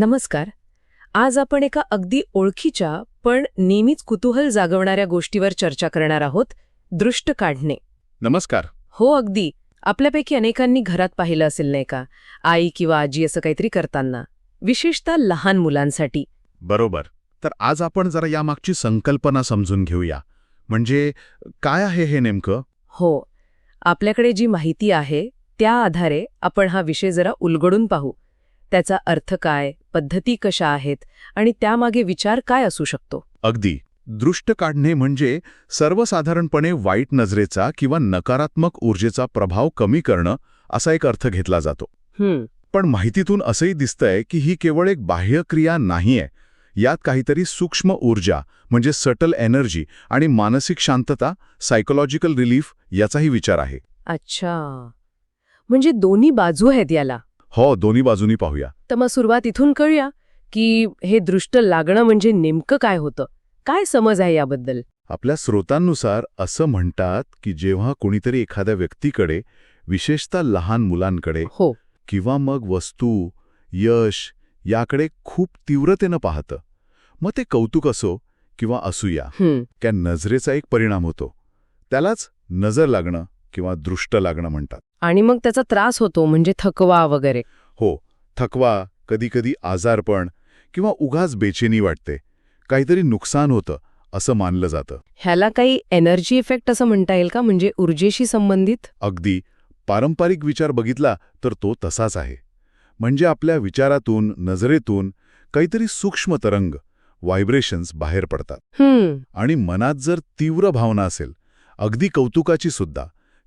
नमस्कार. आज आपण एका अगदी ओळखीच्या पण नेहमीच कुतूहल जागवणाऱ्या गोष्टीवर चर्चा करणार आहोत दृष्ट काढणे. नमस्कार. हो अगदी. आपल्यापैकी अनेकांनी घरात पाहिलं असेल नाही का? आई किंवा आजी असं काहीतरी करताना. विशेषतः लहान मुलांसाठी. बरोबर. तर आज आपण जरा यामागची संकल्पना समजून घेऊया. म्हणजे काय आहे हे नेमकं? हो. आपल्याकडे जी माहिती आहे त्या आधारे आपण हा विषय जरा उलगडून पाहू. त्याचा अर्थ काय? पद्धती कशा आहेत आणि त्यामागे विचार काय असू शकतो? अगदी. दृष्ट काढणे म्हणजे सर्वसाधारणपणे वाईट नजरेचा किंवा नकारात्मक ऊर्जेचा प्रभाव कमी करणं असा एक अर्थ घेतला जातो. पण माहितीतून असंही दिसतंय की ही केवळ एक बाह्य क्रिया नाहीये. यात काहीतरी सूक्ष्म ऊर्जा म्हणजे सटल एनर्जी आणि मानसिक शांतता सायकोलॉजिकल रिलीफ याचाही विचार आहे. अच्छा. म्हणजे दोन्ही बाजू आहेत याला. हो दोन्ही बाजूनी पाहूया. तर मग सुरुवात इथून कळूया की हे दृष्ट लागणं म्हणजे नेमकं काय होतं? काय समज आहे याबद्दल? आपल्या स्रोतांनुसार असं म्हणतात की जेव्हा कोणीतरी एखाद्या व्यक्तीकडे विशेषतः लहान मुलांकडे हो. किंवा मग वस्तू यश याकडे खूप तीव्रतेनं पाहतं मग ते कौतुक असो किंवा असूया त्या नजरेचा एक परिणाम होतो. त्यालाच नजर लागणं किंवा दृष्ट लागणं म्हणतात. आणि मग त्याचा त्रास होतो म्हणजे थकवा वगैरे. हो थकवा कधीकधी आजारपण किंवा उगाच बेचेनी वाटते. काहीतरी नुकसान होतं असं मानलं जातं. ह्याला काही एनर्जी इफेक्ट असं म्हणता येईल का? म्हणजे ऊर्जेशी संबंधित? अगदी. पारंपरिक विचार बघितला तर तो तसाच आहे. म्हणजे आपल्या विचारातून नजरेतून काहीतरी सूक्ष्म तरंग व्हायब्रेशन्स बाहेर पडतात. आणि मनात जर तीव्र भावना असेल अगदी कौतुकाची सुद्धा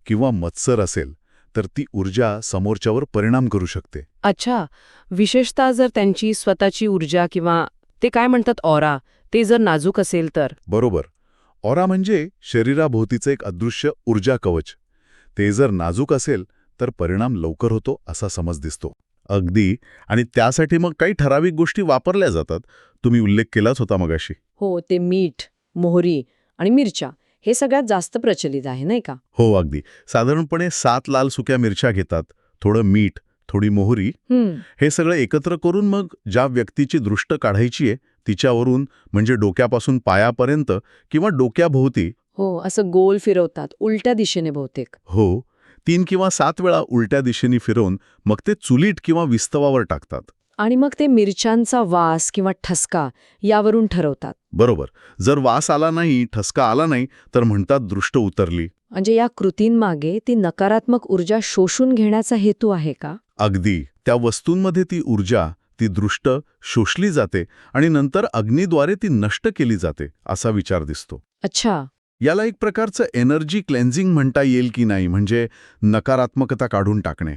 किंवा मत्सर असेल तर ती ऊर्जा समोरच्यावर परिणाम करू शकते. अच्छा विशेषतः जर त्यांची स्वतःची ऊर्जा किंवा ते काय म्हणतात ऑरा ते जर नाजूक असेल तर? बरोबर. ऑरा म्हणजे शरीराभोवतीचं एक अदृश्य ऊर्जा कवच. ते जर नाजूक असेल तर परिणाम लवकर होतो असा समज दिसतो. अगदी. आणि त्यासाठी मग काही ठराविक गोष्टी वापरल्या जातात. तुम्ही उल्लेख केलाच होता मगाशी. हो ते मीठ मोहरी आणि मिरच्या. हे सगळ्यात जास्त प्रचलित आहे नाही का? हो अगदी. साधारणपणे सात लाल सुक्या मिरच्या घेतात. थोडं मीठ थोडी मोहरी. हे सगळं एकत्र करून मग ज्या व्यक्तीची दृष्ट काढायची आहे तिच्यावरून म्हणजे डोक्यापासून पायापर्यंत किंवा डोक्याभोवती. हो असं गोल फिरवतात उलट्या दिशेने बहुतेक. हो. तीन किंवा सात वेळा उलट्या दिशेने फिरवून मग ते चुलीट किंवा विस्तवावर टाकतात. आणि मग ते मिरच्यांचा वास किंवा ठसका यावरून ठरवतात. बरोबर. जर वास आला नाही ठसका आला नाही तर म्हणतात दृष्ट उतरली. म्हणजे या कृतींमागे ती नकारात्मक ऊर्जा शोषून घेण्याचा हेतू आहे का? अगदी. त्या वस्तूंमध्ये ती ऊर्जा ती दृष्ट शोषली जाते आणि नंतर अग्नीद्वारे ती नष्ट केली जाते असा विचार दिसतो. अच्छा. याला एक प्रकारचं एनर्जी क्लेन्झिंग म्हणता येईल की नाही? म्हणजे नकारात्मकता काढून टाकणे.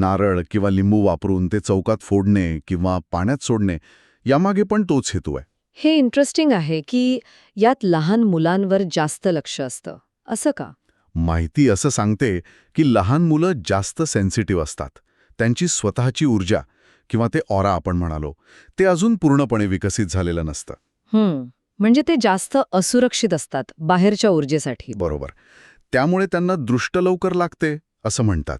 नारळ किंवा लिंबू वापरून ते चौकात फोडणे किंवा पाण्यात सोडणे यामागे पण तोच हेतू आहे. हे इंटरेस्टिंग आहे की यात लहान मुलांवर जास्त लक्ष असतं. असं का? माहिती असं सांगते की लहान मुलं जास्त सेन्सिटिव्ह असतात. त्यांची स्वतःची ऊर्जा किंवा ते ऑरा आपण म्हणालो ते अजून पूर्णपणे विकसित झालेलं नसतं. म्हणजे ते जास्त असुरक्षित असतात बाहेरच्या ऊर्जेसाठी. बरोबर. त्यामुळे त्यांना दृष्ट लवकर लागते असं म्हणतात.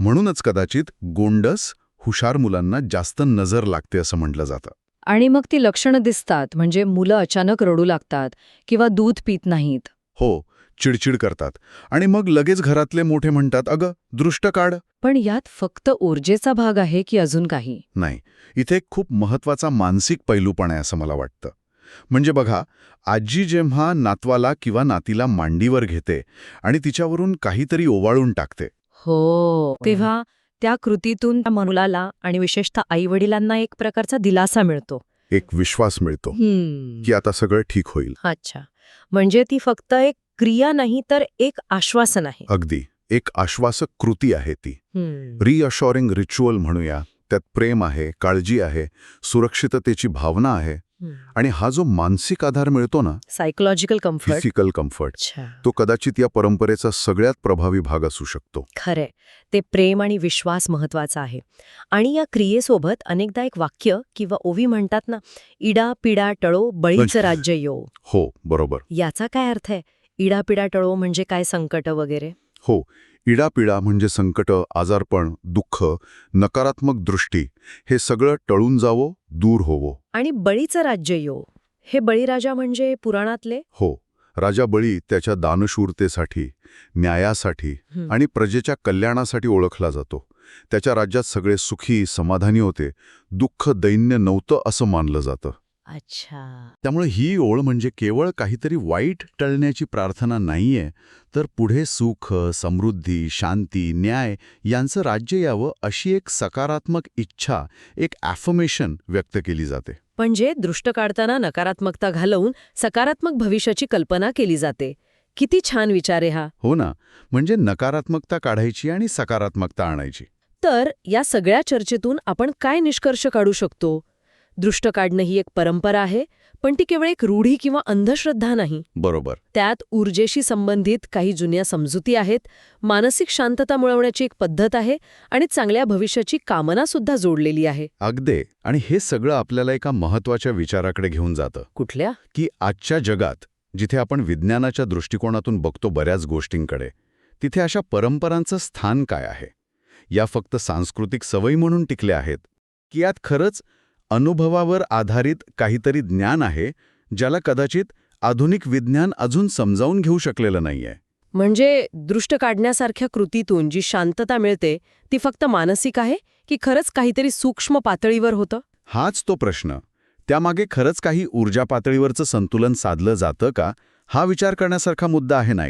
म्हणूनच कदाचित गोंडस हुशार मुलांना जास्त नजर लागते असं म्हटलं जातं. आणि मग ती लक्षणं दिसतात म्हणजे मुलं अचानक रडू लागतात किंवा दूध पित नाहीत. हो चिडचिड करतात. आणि मग लगेच घरातले मोठे म्हणतात अगं दृष्ट काढ. पण यात फक्त ऊर्जेचा भाग आहे की अजून काही? नाही इथे खूप महत्त्वाचा मानसिक पैलू पण आहे असं मला वाटतं. म्हणजे बघा आजी जेव्हा नातवाला किंवा नातीला मांडीवर घेते आणि तिच्यावरून काहीतरी ओवाळून टाकते हो. तेव्हा त्या कृतीतून त्या मुलाला आणि विशेषतः आई वडिलांना एक प्रकारचा दिलासा मिळतो. एक विश्वास मिळतो की आता सगळं ठीक होईल. अच्छा. म्हणजे ती फक्त एक क्रिया नाही तर एक आश्वासन आहे. अगदी. एक आश्वासक कृती आहे ती. रिअशॉरिंग रिच्युअल म्हणूया. त्यात प्रेम आहे काळजी आहे सुरक्षिततेची भावना आहे आणि हा जो मानसिक आधार मिळतो ना सायकोलॉजिकल कम्फर्ट फिजिकल कम्फर्ट तो कदाचित या परंपरेचा सगळ्यात प्रभावी भाग असू शकतो. खरे ते प्रेम आणि विश्वास महत्त्वाचा आहे. आणि या क्रियेसोबत अनेकदा एक वाक्य किंवा ओवी म्हणतात ना इडा पिडा टळो बळीचं राज्य यो. हो बरोबर. याचा काय अर्थ आहे? इडा पिडा टळो म्हणजे काय संकट वगैरे? हो इडापिडा म्हणजे संकट आजारपण दुःख नकारात्मक दृष्टी हे सगळं टळून जावो दूर होवो. आणि बळीचं राज्य यो हे बळीराजा म्हणजे पुराणातले? हो राजा बळी त्याच्या दानशूरतेसाठी न्यायासाठी. आणि प्रजेच्या कल्याणासाठी ओळखला जातो. त्याच्या राज्यात सगळे सुखी समाधानी होते. दुःख दैन्य नव्हतं असं मानलं जातं. अच्छा. त्यामुळे ही ओळ म्हणजे केवळ काहीतरी वाईट टळण्याची प्रार्थना नाहीये तर पुढे सुख समृद्धी शांती न्याय यांचं राज्य यावं अशी एक सकारात्मक इच्छा एक ॲफर्मेशन व्यक्त केली जाते. म्हणजे दृष्ट काढताना नकारात्मकता घालवून सकारात्मक भविष्याची कल्पना केली जाते. किती छान विचार आहे हा. हो ना. म्हणजे नकारात्मकता काढायची आणि सकारात्मकता आणायची. तर या सगळ्या चर्चेतून आपण काय निष्कर्ष काढू शकतो? दृष्ट काढणं ही एक परंपरा आहे पण ती केवळ एक रूढी किंवा अंधश्रद्धा नाही. बरोबर. त्यात ऊर्जेशी संबंधित काही जुन्या समजुती आहेत मानसिक शांतता मिळवण्याची एक पद्धत आहे आणि चांगल्या भविष्याची कामना सुद्धा जोडलेली आहे. अगदे. आणि हे सगळं आपल्याला एका महत्त्वाच्या विचाराकडे घेऊन जातं. कुठल्या? की आजच्या जगात जिथे आपण विज्ञानाच्या दृष्टिकोनातून बघतो बऱ्याच गोष्टींकडे तिथे अशा परंपरांचं स्थान काय आहे? या फक्त सांस्कृतिक सवयी म्हणून टिकल्या आहेत की यात खरंच अनुभवावर आधारित काहीतरी ज्ञान आहे ज्याला कदाचित आधुनिक विज्ञान अजून समजावून घेऊ शकलेलं नाहीये. म्हणजे दृष्ट काढण्यासारख्या कृतीतून जी शांतता मिळते ती फक्त मानसिक आहे की खरंच काहीतरी सूक्ष्म पातळीवर होतं? हाच तो प्रश्न. त्यामागे खरंच काही ऊर्जा पातळीवरचं संतुलन साधलं जातं का? हा विचार करण्यासारखा मुद्दा आहे नाही.